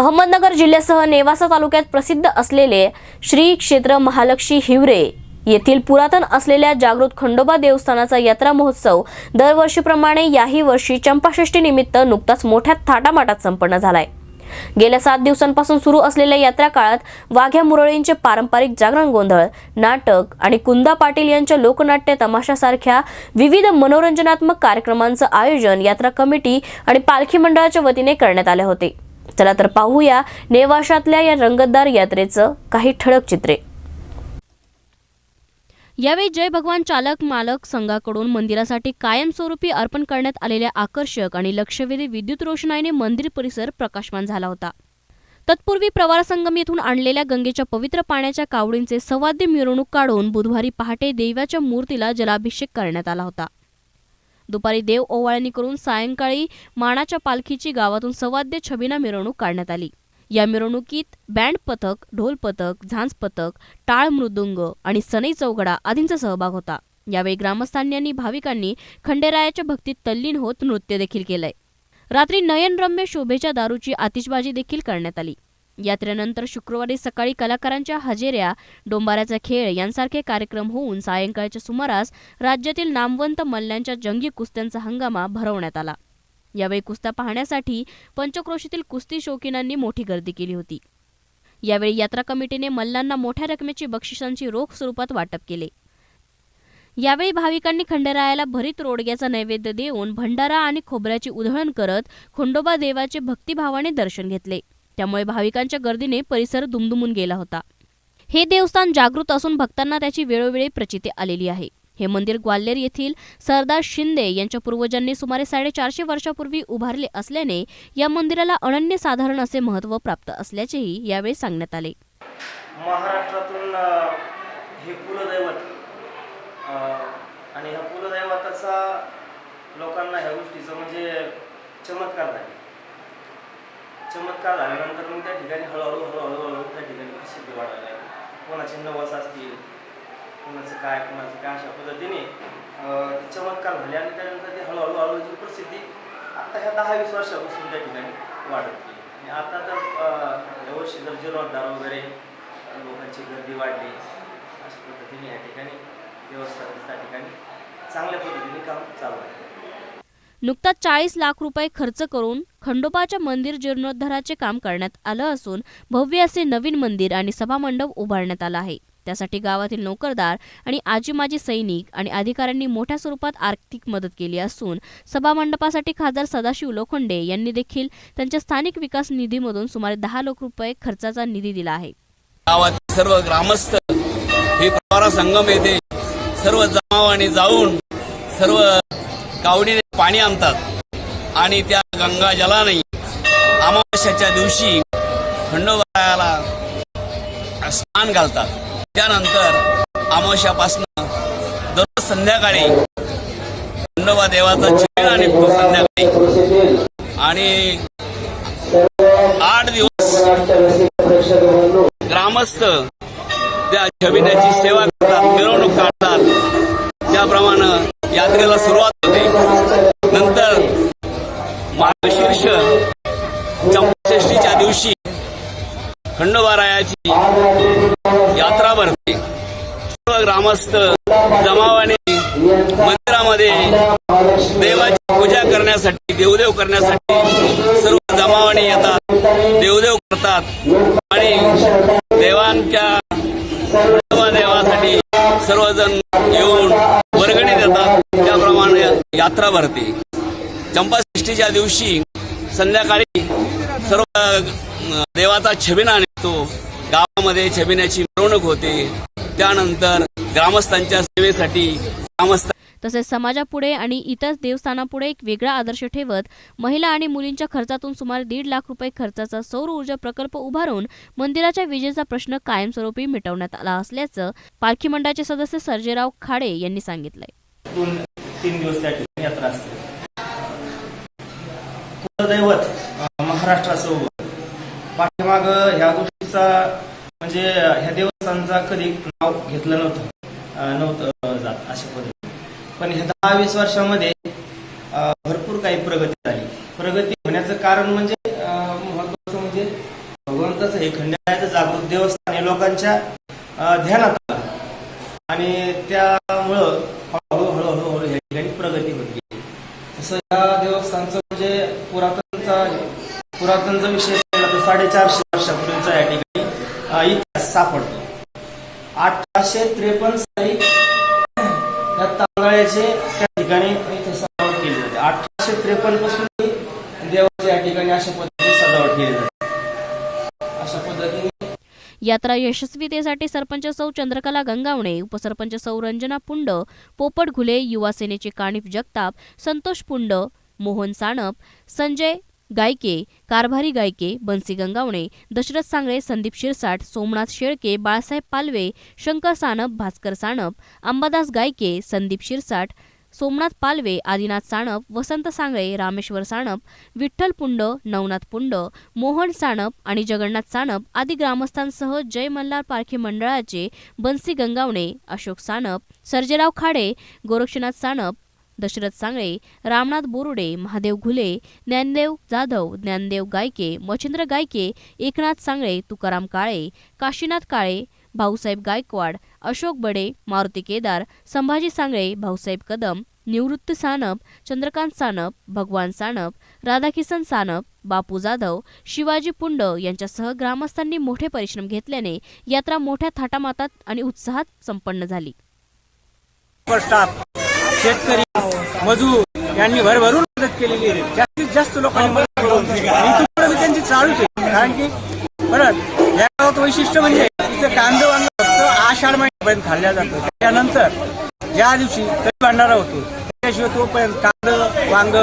अहमदनगर जिल्ह्यासह नेवासा तालुक्यात प्रसिद्ध असलेले श्री क्षेत्र महालक्ष्मी हिवरे येथील पुरातन असलेल्या जागृत खंडोबा देवस्थानाचा यात्रा महोत्सव दरवर्षीप्रमाणे याही वर्षी चंपाषष्ठी निमित्त नुकताच मोठ्या थाटामाटात संपन्न झालाय. गेल्या सात दिवसांपासून सुरू असलेल्या यात्रा काळात वाघ्या मुरळींचे पारंपरिक जागरण गोंधळ नाटक आणि कुंदा पाटील यांच्या लोकनाट्य तमाशासारख्या विविध मनोरंजनात्मक कार्यक्रमांचं आयोजन यात्रा कमिटी आणि पालखी मंडळाच्या वतीने करण्यात आले होते. चला तर पाहूया नेवाशातल्या या रंगतदार यात्रेचं काही ठळक चित्रे. यावेळी जय भगवान चालक मालक संघाकडून मंदिरासाठी कायमस्वरूपी अर्पण करण्यात आलेल्या आकर्षक आणि लक्षवेधी विद्युत रोषणाईने मंदिर परिसर प्रकाशमान झाला होता. तत्पूर्वी प्रवार संगम येथून आणलेल्या गंगेच्या पवित्र पाण्याच्या कावडींचे सवाद्य मिरवणूक काढून बुधवारी पहाटे देवाच्या मूर्तीला जलाभिषेक करण्यात आला होता. दुपारी देव ओवाळणी करून सायंकाळी मानाच्या पालखीची गावातून सवाद्य छबीना मिरवणूक काढण्यात आली. या मिरवणुकीत बँड पथक ढोल पथक झांज पथक टाळ मृदुंग आणि सनई चौघडा आदींचा सहभाग होता. यावेळी ग्रामस्थांनी आणि भाविकांनी खंडेरायाच्या भक्तीत तल्लीन होत नृत्य देखील केलंय. रात्री नयनरम्य शोभेच्या दारूची आतिषबाजी देखील करण्यात आली. यात्रेनंतर शुक्रवारी सकाळी कलाकारांच्या हजेऱ्या डोंबाऱ्याचा खेळ यांसारखे कार्यक्रम होऊन सायंकाळच्या सुमारास राज्यातील नामवंत मल्ल्यांच्या जंगी कुस्त्यांचा हंगामा भरवण्यात आला. यावेळी कुस्त्या पाहण्यासाठी पंचक्रोशीतील कुस्ती शौकीनांनी मोठी गर्दी केली होती. यावेळी यात्रा कमिटीने मल्लांना मोठ्या रकमेची बक्षिसांची रोख स्वरूपात वाटप केले. यावेळी भाविकांनी खंडेरायाला भरीत रोडग्याचा नैवेद्य देऊन भंडारा आणि खोबऱ्याची उधळण करत खंडोबा देवाचे भक्तिभावाने दर्शन घेतले. त्यामुळे भाविकांच्या गर्दीने परिसर दुमदुमून गेला होता. हे देवस्थान जागृत असून भक्तांना त्याची वेळोवेळी प्रचिती आलेली आहे. हे मंदिर ग्वाल्हेर येथील सरदार शिंदे यांच्या पूर्वजांनी सुमारे साडेचारशे वर्षापूर्वी उभारले असल्याने या मंदिराला अनन्यसाधारण असे महत्त्व प्राप्त असल्याचेही यावेळी सांगण्यात आले. महाराष्ट्रातून हे कुलदैवत आणि ह्या कुलदैवताचा लोकांना ह्या गोष्टीचं म्हणजे चमत्कार नाही चमत्कार झाल्यानंतर मग त्या ठिकाणी हळूहळू हळूहळू हळू त्या ठिकाणी प्रसिद्धी वाढायला लागली कोणाचे नवस असतील कोणाचं काय कोणाचं काय अशा पद्धतीने चमत्कार झाले आणि त्यानंतर ते हळूहळू हळूहळू प्रसिद्धी आत्ता ह्या दहा वीस वर्षापासून त्या ठिकाणी वाढत गेली आणि आता तर यावर्षी जर जीर्णोद्धार वगैरे लोकांची गर्दी वाढली अशा पद्धतीने या ठिकाणी व्यवस्थापन त्या ठिकाणी चांगल्या पद्धतीने काम चालू आहे. नुकताच चाळीस लाख रुपये खर्च करून खंडोबाच्या मंदिर जीर्णोद्धाराचे काम करण्यात आलं असून भव्य असे नवीन मंदिर आणि सभामंडप उभारण्यात आला आहे. त्यासाठी गावातील नोकरदार आणि आजी माजी सैनिक आणि अधिकाऱ्यांनी मोठ्या स्वरूपात आर्थिक मदत केली असून सभामंडपासाठी खासदार सदाशिव लोखंडे यांनी देखील त्यांच्या स्थानिक विकास निधीमधून सुमारे दहा लाख रुपये खर्चाचा निधी दिला आहे. गावात सर्व ग्रामस्थ हे संगम येथे सर्व जमावाने जाऊन सर्व कावडीने पाणी आणतात. आणि त्या गंगा जलाने अमावस्याच्या दिवशी खंडोबाला स्नान घालतात. त्यानंतर अमावस्यापासून दररोज संध्याकाळी खंडोबा देवाचा चिरा निघतो संध्याकाळी. आणि आठ दिवस ग्रामस्थ त्या छबिन्याची सेवा करतात मिरवणूक काढतात. त्याप्रमाणे यात्रेला सुरुवात खंडोबारायाची यात्रा भरते. सर्व ग्रामस्थ जमावाने मंदिरामध्ये देवाची पूजा करण्यासाठी देवदेव करण्यासाठी सर्व जमावाने येतात देवदेव करतात. आणि देवांच्या देवासाठी सर्वजण येऊन वर्गणी देतात. त्याप्रमाणे यात्रा भरते. चंपाषष्ठीच्या दिवशी संध्याकाळी सर्व देवाचा छबिना निघतो. गावामध्ये छबिन्याची मिरवणूक होते. त्यानंतर ग्रामस्थांच्या सेवेसाठी ग्रामस्थ तसेच समाजापुढे आणि इतर देवस्थानापुढे एक वेगळा आदर्श ठेवत महिला आणि मुलींच्या खर्चातून सुमारे दीड लाख रुपये खर्चाचा सौर ऊर्जा प्रकल्प उभारून मंदिराच्या विजेचा प्रश्न कायमस्वरूपी मिटवण्यात आला असल्याचं पालखी मंडळाचे सदस्य सर्जेराव खाडे यांनी सांगितलंय. दोन तीन दिवस त्या ठिकाणी यात्रा असते. कुलदैवत महाराष्ट्रासोबत पाठीमाग ह्या गोष्टीचा म्हणजे ह्या देवस्थानचा कधी नाव घेतलं नव्हतं नव्हतं जात अशा पद्धतीने. पण ह्या दहा वीस वर्षामध्ये भरपूर काही प्रगती झाली. प्रगती होण्याचं कारण म्हणजे महत्वाचं म्हणजे भगवंताचं हे खंडाळ्याचं जागृत देवस्थान हे लोकांच्या ध्यानात आलं. आणि त्यामुळं हळूहळू हळूहळू हळू ठिकाणी प्रगती होत गेली. तसं या पुरातनचा विषय सांगितला तर साडेचारशे वर्षापूर्वीचा या ठिकाणी इतिहास सापडतो. अठराशे त्रेपन्न साली या तांदळाचे त्या ठिकाणी इथे सजावट केली जाते. अठराशे त्रेपन्नपासून देवाच्या या ठिकाणी अशा पद्धतीने सजावट केली जाते. अशा पद्धतीने यात्रा यशस्वीतेसाठी सरपंच सौ चंद्रकला गंगावणे उपसरपंच सौ रंजना पुंड पोपट घुले युवा सेनेचे कानिफ जगताप संतोष पुंड मोहन साणप संजय गायके कारभारी गायके बन्सी गंगावणे दशरथ सांगळे संदीप शिरसाट सोमनाथ शेळके बाळासाहेब पालवे शंकर सानप भास्कर सानप अंबादास गायके संदीप शिरसाट सोमनाथ पालवे आदिनाथ साणप वसंत सांगळे रामेश्वर साणप विठ्ठल पुंड नवनाथ पुंड मोहन साणप आणि जगन्नाथ साणप आदी ग्रामस्थांसह जय मल्हार पारखी मंडळाचे बन्सी गंगावणे अशोक साणप सर्जेराव खाडे गोरक्षनाथ साणप दशरथ सांगळे रामनाथ बोरुडे महादेव घुले ज्ञानदेव जाधव ज्ञानदेव गायके मच्छिंद्र गायके एकनाथ सांगळे तुकाराम काळे काशीनाथ काळे भाऊसाहेब गायकवाड अशोक बडे मारुती केदार संभाजी सांगळे भाऊसाहेब कदम निवृत्त सानप चंद्रकांत सानप भगवान सानप राधाकिसन सानप बापू जाधव शिवाजी पुंड यांच्यासह ग्रामस्थांनी मोठे परिश्रम घेतल्याने यात्रा मोठ्या थाटामातात आणि उत्साहात संपन्न झाली. शेतकरी मजूर यांनी भरभरून मदत केलेली आहे. जास्तीत जास्त लोकांनी मदत पुढे मी त्यांची चालूच आहे. कारण की परत या गावात वैशिष्ट्य म्हणजे इथं कांदे वांग फक्त आषाढ महिन्यापर्यंत खाल्ल्या जातं. त्यानंतर ज्या दिवशी तरी भंडारा होतो त्याशिवाय तोपर्यंत कांद वांग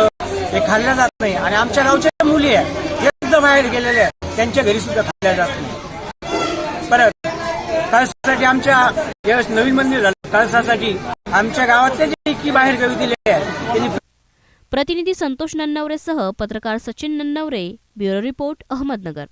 हे खाल्ल्या जात नाही. आणि आमच्या गावच्या मुली आहे ते सुद्धा बाहेर गेलेल्या आहेत त्यांच्या घरी सुद्धा खाल्ल्या जात नाही. परत कळसासाठी आमच्या यावेळेस नवीन मंदिर झालं. कळसासाठी आमच्या गावातले जे की बाहेर गावी दिले आहेत त्यांनी प्रतिनिधी संतोष नन्नवरेसह पत्रकार सचिन नन्नवरे ब्युरो रिपोर्ट अहमदनगर.